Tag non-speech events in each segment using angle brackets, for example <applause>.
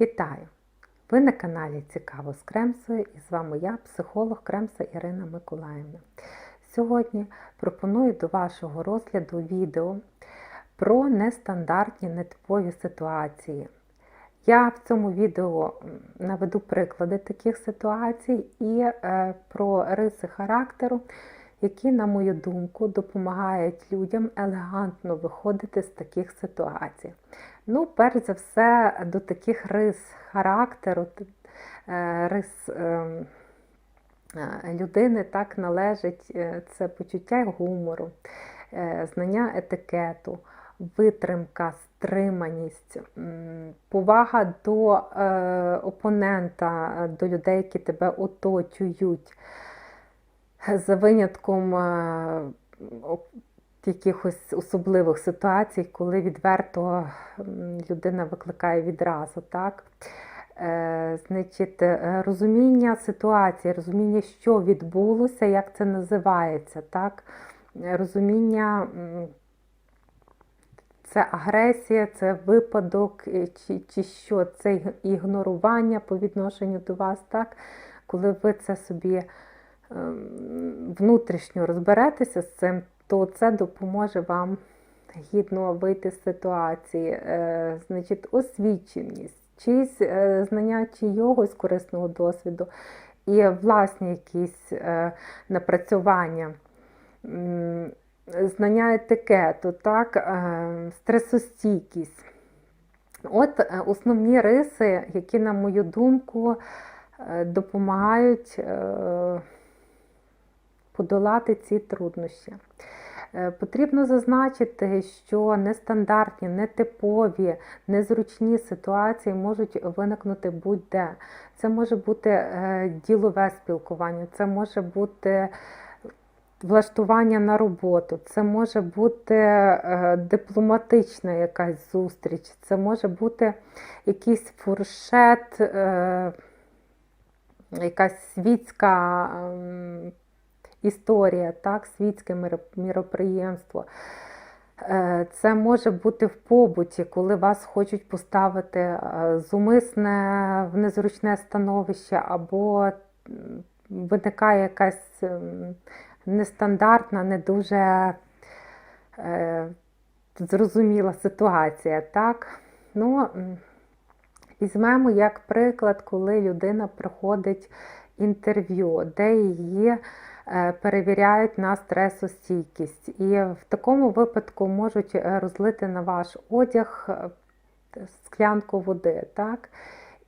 Вітаю! Ви на каналі Цікаво з Кремсою і з вами я, психолог Кремса Ірина Миколаївна. Сьогодні пропоную до вашого розгляду відео про нестандартні нетипові ситуації. Я в цьому відео наведу приклади таких ситуацій і е, про риси характеру, які, на мою думку, допомагають людям елегантно виходити з таких ситуацій. Ну, перш за все, до таких рис характеру, е, рис ем, е, людини так належить е, це почуття гумору, знання етикету, витримка, стриманість, повага до опонента, до людей, які тебе оточують. За винятком якихось особливих ситуацій, коли відверто людина викликає відразу. так? Е, Значить, е, розуміння ситуації, розуміння, що відбулося, як це називається, так? розуміння. Це агресія, це випадок, е, чи чи що, це ігнорування по відношенню до вас, так? коли ви це собі внутрішньо розберетеся з цим, то це допоможе вам гідно вийти з ситуації, е, значить, освіченість, чиїсь е, знання чийогось корисного досвіду і власні якісь е, напрацювання. Знання етикету, так, стресостійкість. От основні риси, які, на мою думку, допомагають подолати ці труднощі. Е, потрібно зазначити, що нестандартні, нетипові, незручні ситуації можуть виникнути будь-де. Це може бути е, ділове спілкування, це може бути влаштування на роботу, це може бути е, дипломатична якась зустріч, це може бути якийсь фуршет, якась світська. Ем, історія, так, світське міроприємство. Е, це може бути в побуті, коли вас хочуть поставити е, зумисне в незручне становище, або виникає якась нестандартна, не дуже е, зрозуміла ситуація. так? Ну, Візьмемо як приклад, коли людина проходить інтерв'ю, де її Е, перевіряють на стресостійкість. І в такому випадку можуть е, розлити на ваш одяг е, склянку води. так?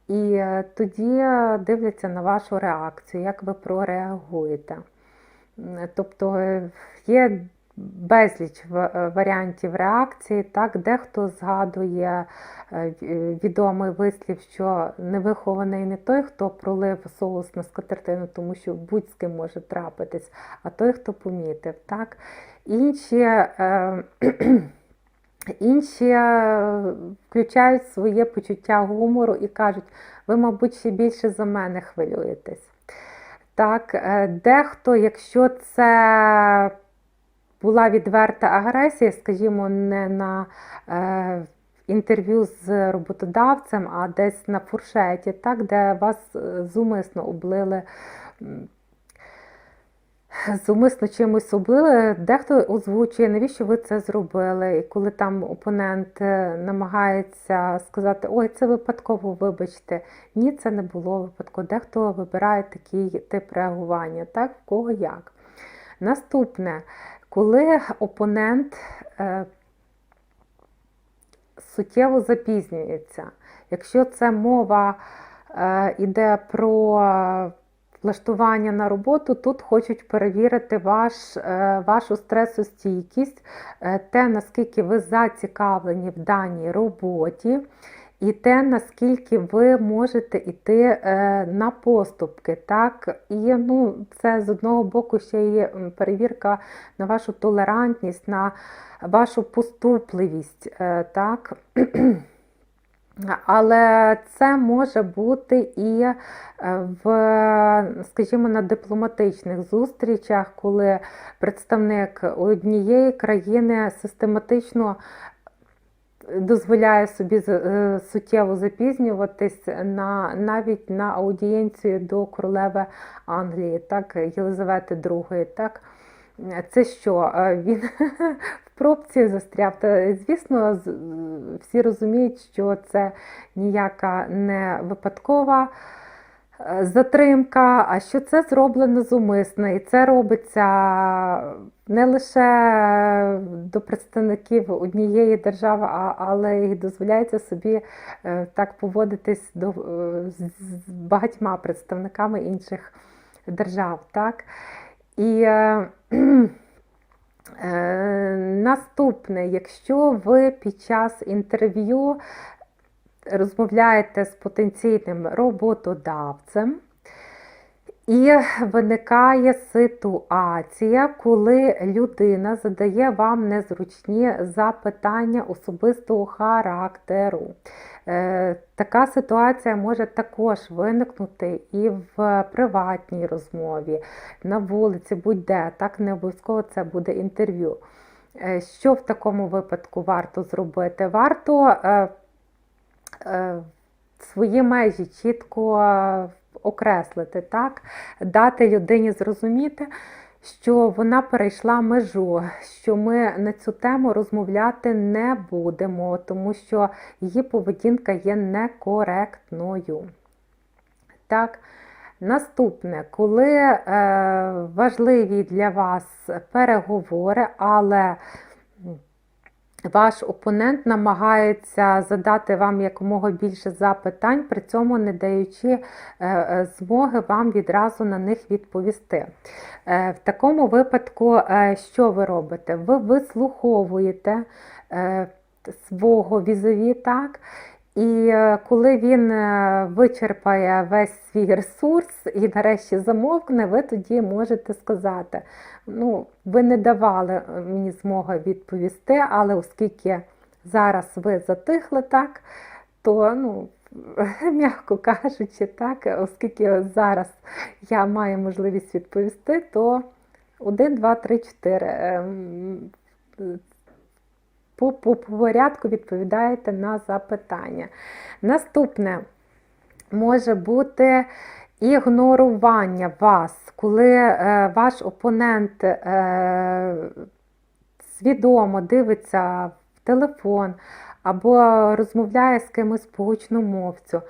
І тоді дивляться на вашу реакцію, як ви прореагуєте. Тобто є безліч е, варіантів реакції. Так, Дехто згадує е, відомий вислів, що невихований не той, хто пролив соус на скатертину, тому що будь з ким може трапитись, а той, хто помітив. Так. Інші е, <clears throat> Інші включають своє почуття гумору і кажуть, ви, мабуть, ще більше за мене хвилюєтесь. Так, Дехто, якщо це була відверта агресія, скажімо, не на е, інтерв'ю з роботодавцем, а десь на фуршеті, так, де вас е, зумисно облили. Зумисно чимось облили, дехто озвучує, навіщо ви це зробили. І коли там опонент е, намагається сказати, ой, це випадково, вибачте, ні, це не було випадково. Дехто вибирає такий тип реагування, так, в кого як. Наступне, коли опонент е, суттєво запізнюється, якщо це мова йде е, про влаштування на роботу, тут хочуть перевірити ваш, е, вашу стресостійкість, те, наскільки ви зацікавлені в даній роботі і те, наскільки ви можете йти е, на поступки. так, І ну, це з одного боку ще є перевірка на вашу толерантність, на вашу поступливість. Е, так. <clears throat> Але це може бути і е, в, скажімо, на дипломатичних зустрічах, коли представник однієї країни систематично дозволяє собі е, суттєво запізнюватись на, навіть на аудієнцію до королеви Англії, так, Єлизавети II. Так. Це що? Е, Він <laughs> в пробці застряв. Та, звісно, всі розуміють, що це ніяка не випадкова е, затримка, а що це зроблено зумисно. І це робиться не лише до представників однієї держави, але й дозволяється собі е, так поводитись до, е, з багатьма представниками інших держав. Так? І е, <clears throat> е, наступне, якщо ви під час інтерв'ю розмовляєте з потенційним роботодавцем, і виникає ситуація, коли людина задає вам незручні запитання особистого характеру. Е, Така ситуація може також виникнути і в приватній розмові, на вулиці, будь-де, так не обов'язково це буде інтерв'ю. Е, Що в такому випадку варто зробити? Варто е, свої межі чітко окреслити, так? дати людині зрозуміти, що вона перейшла межу, що ми на цю тему розмовляти не будемо, тому що її поведінка є некоректною. Так, Наступне, коли е, важливі для вас переговори, але ваш опонент намагається задати вам якомога більше запитань, при цьому не даючи е, е, змоги вам відразу на них відповісти. Е, В такому випадку, що ви робите? Ви вислуховуєте свого візові, так? І е, коли він е, вичерпає весь свій ресурс і нарешті замовкне, ви тоді можете сказати: ну, ви не давали е, мені змоги відповісти, але оскільки зараз ви затихли так, то ну, <laughs> м'яко кажучи, так, оскільки зараз я маю можливість відповісти, то 1, 2, 3, 4. По, по, по порядку відповідаєте на запитання. Наступне може бути ігнорування вас, коли е, ваш опонент е, свідомо дивиться в телефон або розмовляє з кимось по гучномовцю.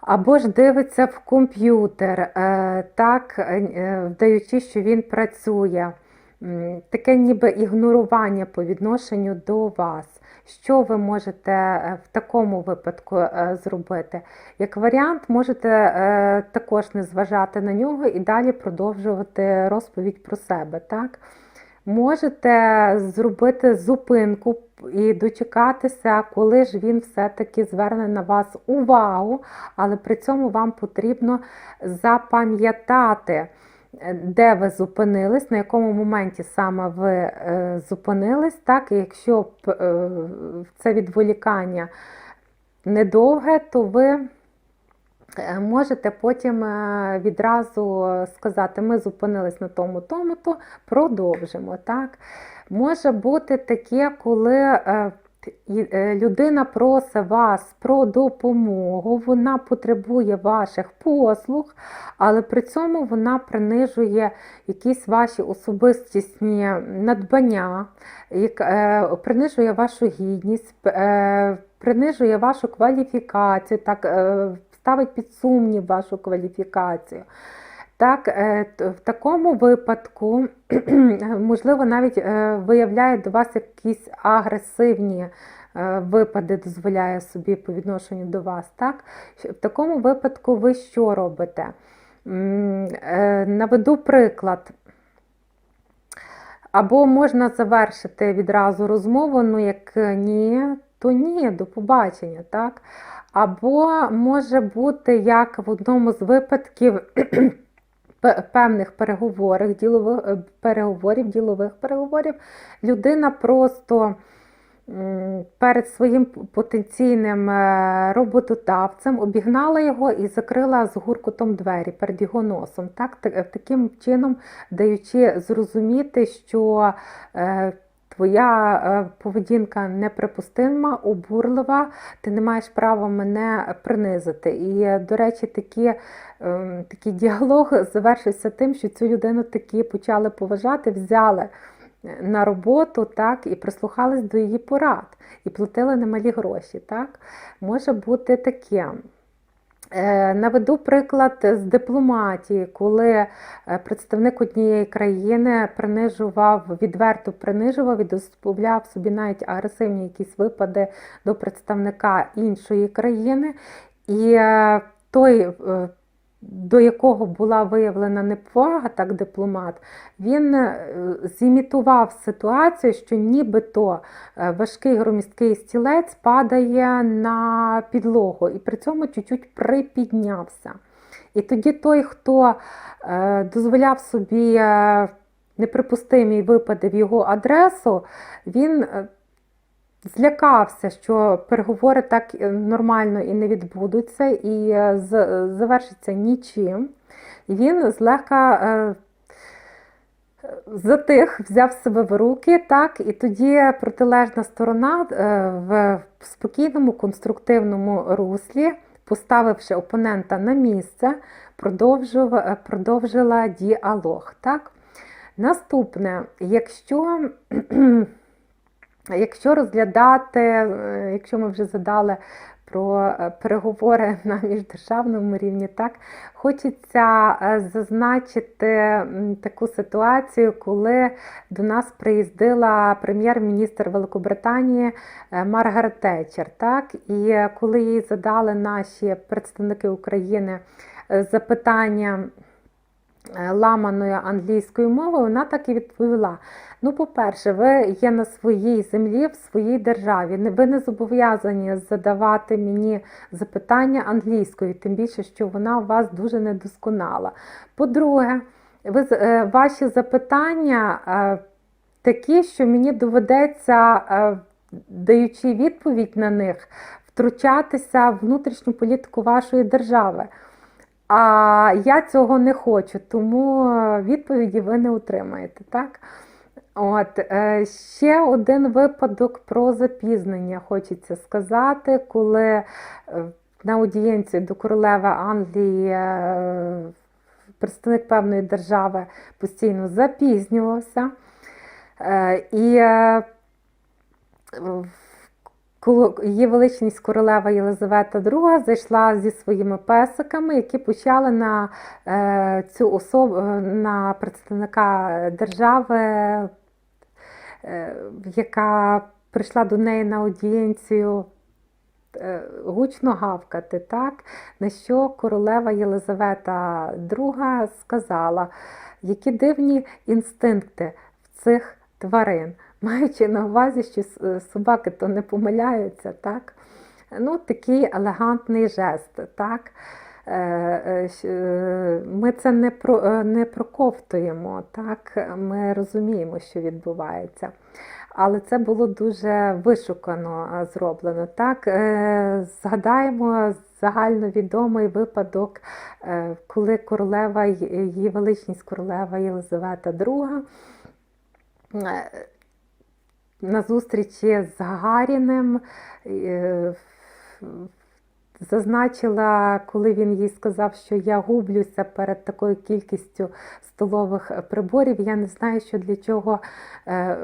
Або ж дивиться в комп'ютер, е, так, е, вдаючи, що він працює. Таке ніби ігнорування по відношенню до вас. Що ви можете е, в такому випадку е, зробити? Як варіант, можете е, також не зважати на нього і далі продовжувати розповідь про себе. Так? Можете зробити зупинку і дочекатися, коли ж він все-таки зверне на вас увагу, але при цьому вам потрібно запам'ятати, де ви зупинились, на якому моменті саме ви е, зупинились. Так, і якщо е, це відволікання недовге, то ви Е, Можете потім е, відразу сказати, ми зупинились на тому, тому, то продовжимо. Так? Може бути таке, коли е, е, людина просить вас про допомогу, вона потребує ваших послуг, але при цьому вона принижує якісь ваші особистісні надбання, е, принижує вашу гідність, е, принижує вашу кваліфікацію. так, е, ставить під сумнів вашу кваліфікацію. Так, е, в такому випадку, <clears throat> можливо, навіть е, виявляє до вас якісь агресивні е, випади, дозволяє собі по відношенню до вас. Так? В такому випадку ви що робите? Наведу приклад. Або можна завершити відразу розмову, ну як ні, то ні, до побачення, так? Або може бути, як в одному з випадків <clears throat> певних переговорів, ділових, е, переговорів, ділових переговорів, людина просто перед своїм потенційним е, роботодавцем обігнала його і закрила з гуркутом двері перед його носом? Так- Таким чином даючи зрозуміти, що е, твоя е, поведінка неприпустима, обурлива, ти не маєш права мене принизити. І, е, до речі, такі, е, такий діалог завершився тим, що цю людину таки почали поважати, взяли на роботу так, і прислухались до її порад, і платили немалі гроші. Так? Може бути таке. Е, Наведу приклад з дипломатії, коли е, представник однієї країни принижував, відверто принижував і дозволяв собі навіть агресивні якісь випади до представника іншої країни. І е, той, до якого була виявлена неповага, так дипломат, він е, зімітував ситуацію, що нібито е, важкий громісткий стілець падає на підлогу і при цьому чуть-чуть припіднявся. І тоді той, хто е, дозволяв собі неприпустимі випади в його адресу, він злякався, що переговори так е, нормально і не відбудуться, і е, завершиться нічим. І він злегка е, затих, взяв себе в руки, так, і тоді протилежна сторона е, в спокійному, конструктивному руслі, поставивши опонента на місце, е, продовжила діалог. Так? Наступне, якщо, якщо розглядати, е, якщо ми вже задали про е, переговори <laughs> на міждержавному рівні, так хочеться е, зазначити таку ситуацію, коли до нас приїздила прем'єр-міністр Великобританії Маргарет Тетчер. Так? І коли їй задали наші представники України запитання ламаною англійською мовою, вона так і відповіла. Ну, по-перше, ви є на своїй землі, в своїй державі. Ви не зобов'язані задавати мені запитання англійською, тим більше, що вона у вас дуже недосконала. По-друге, ви, е, ваші запитання е, такі, що мені доведеться, е, даючи відповідь на них, втручатися в внутрішню політику вашої держави. А я цього не хочу, тому е, відповіді ви не отримаєте, так? От, е, ще один випадок про запізнення хочеться сказати, коли е, на аудієнції до королеви Англії представник певної держави постійно запізнювався. І в- її величність королева Єлизавета II зайшла зі своїми песиками, які почали на е, цю особу, на представника держави, е, яка прийшла до неї на аудієнцію, е, гучно гавкати, так? на що королева Єлизавета II сказала, які дивні інстинкти в цих тварин, маючи на увазі, що собаки то не помиляються, так? Ну, такий елегантний жест, так? Е, е, е, Ми це не, про, е, не проковтуємо, так? ми розуміємо, що відбувається. Але це було дуже вишукано е, зроблено. Так? Е, Згадаємо загальновідомий випадок, е, коли королева, її величність королева Єлизавета II е, на зустрічі з Гагаріним е, зазначила, коли він їй сказав, що я гублюся перед такою кількістю столових приборів, я не знаю, що для чого е,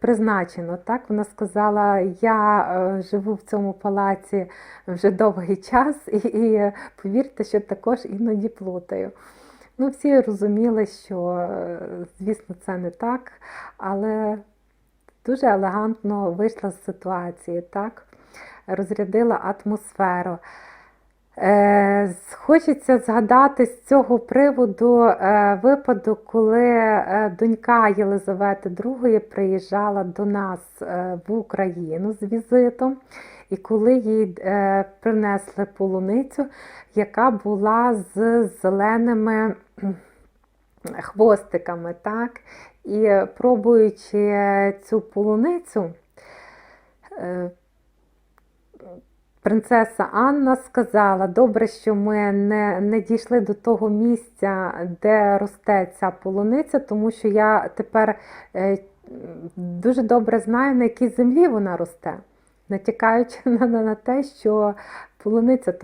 призначено. Так, вона сказала: я е, живу в цьому палаці вже довгий час, і, і повірте, що також іноді плутаю. Ну, всі розуміли, що, звісно, це не так, але дуже елегантно вийшла з ситуації, так? розрядила атмосферу. Е, Хочеться згадати з цього приводу е, випадок, коли е, донька Єлизавети II приїжджала до нас е, в Україну з візитом, і коли їй е, принесли полуницю, яка була з зеленими хвостиками, так? І е, пробуючи цю полуницю, е, Принцеса Анна сказала: добре, що ми не, не дійшли до того місця, де росте ця полуниця, тому що я тепер е, дуже добре знає, на якій землі вона росте, натякаючи <laughs> на, на, на те, що полуниця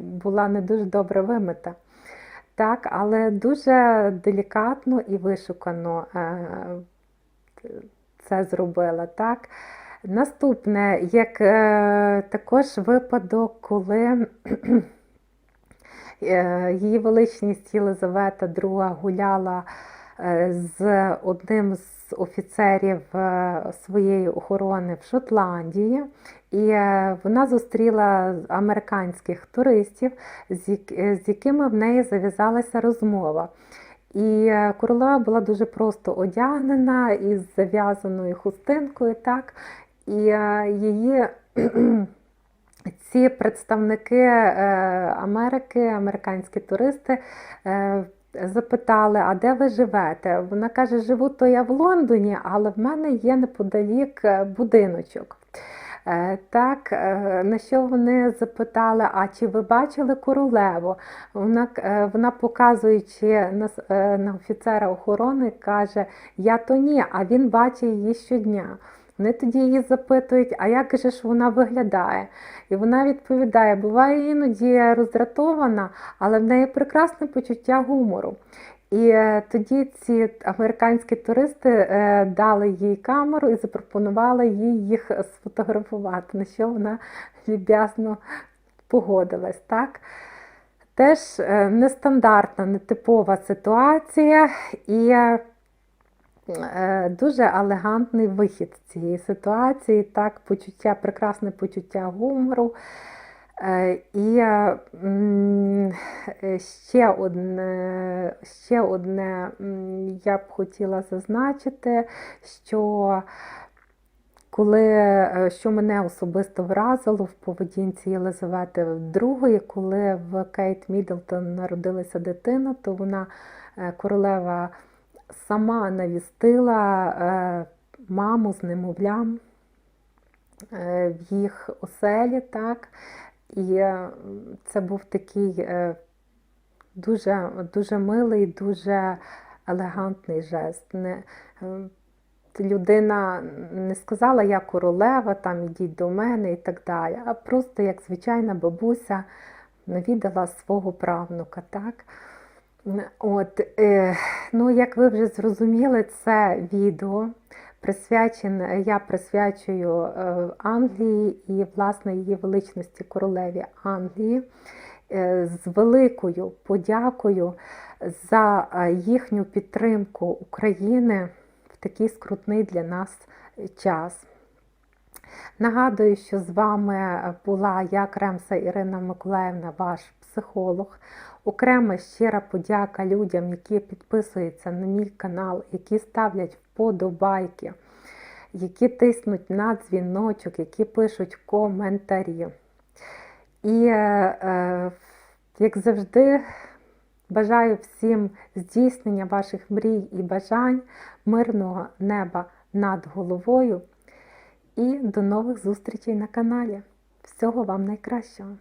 була не дуже добре вимита. Так, але дуже делікатно і вишукано е, це зробила. Так. Наступне, як е, також випадок, коли е, її величність Єлизавета II гуляла з одним з офіцерів е, своєї охорони в Шотландії, і е, вона зустріла американських туристів, з е, з якими в неї зав'язалася розмова. І королева була дуже просто одягнена із зав'язаною хустинкою, так, і її <clears throat> ці представники Америки, американські туристи, запитали, а де ви живете? Вона каже, живу то я в Лондоні, але в мене є неподалік е, будиночок. Е, Так, е, на що вони запитали, а чи ви бачили королеву? Вона, вона показуючи на, на офіцера охорони, каже, я то ні, а він бачить її щодня. Вони тоді її запитують, а як же ж вона виглядає? І вона відповідає, буває іноді роздратована, але в неї прекрасне почуття гумору. І е, тоді ці американські туристи е, дали їй камеру і запропонували їй їх сфотографувати, на що вона люб'язно погодилась. Так? Теж е, нестандартна, нетипова ситуація і дуже елегантний вихід цієї ситуації, так, почуття, прекрасне почуття гумору. Е, І е, е, ще одне, ще одне я б хотіла зазначити, що коли, е, що мене особисто вразило в поведінці Єлизавети II, коли в Кейт Міддлтон народилася дитина, то вона е, королева сама навістила е, маму з немовлям е, в їх оселі, так. І е, це був такий дуже, дуже милий, дуже елегантний жест. Не, людина не сказала, я королева, там ідіть до мене і так далі, а просто як звичайна бабуся навідала свого правнука. так. От, е, ну, як ви вже зрозуміли, це відео присвячене, я присвячую е, Англії і, власне, її величності королеві Англії е, з великою подякою за е, їхню підтримку України в такий скрутний для нас час. Нагадую, що з вами була я, Кремса Ірина Миколаївна, ваш психолог. Окрема щира подяка людям, які підписуються на мій канал, які ставлять вподобайки, які тиснуть на дзвіночок, які пишуть коментарі. І, е, е, як завжди, бажаю всім здійснення ваших мрій і бажань, мирного неба над головою. І до нових зустрічей на каналі. Всього вам найкращого!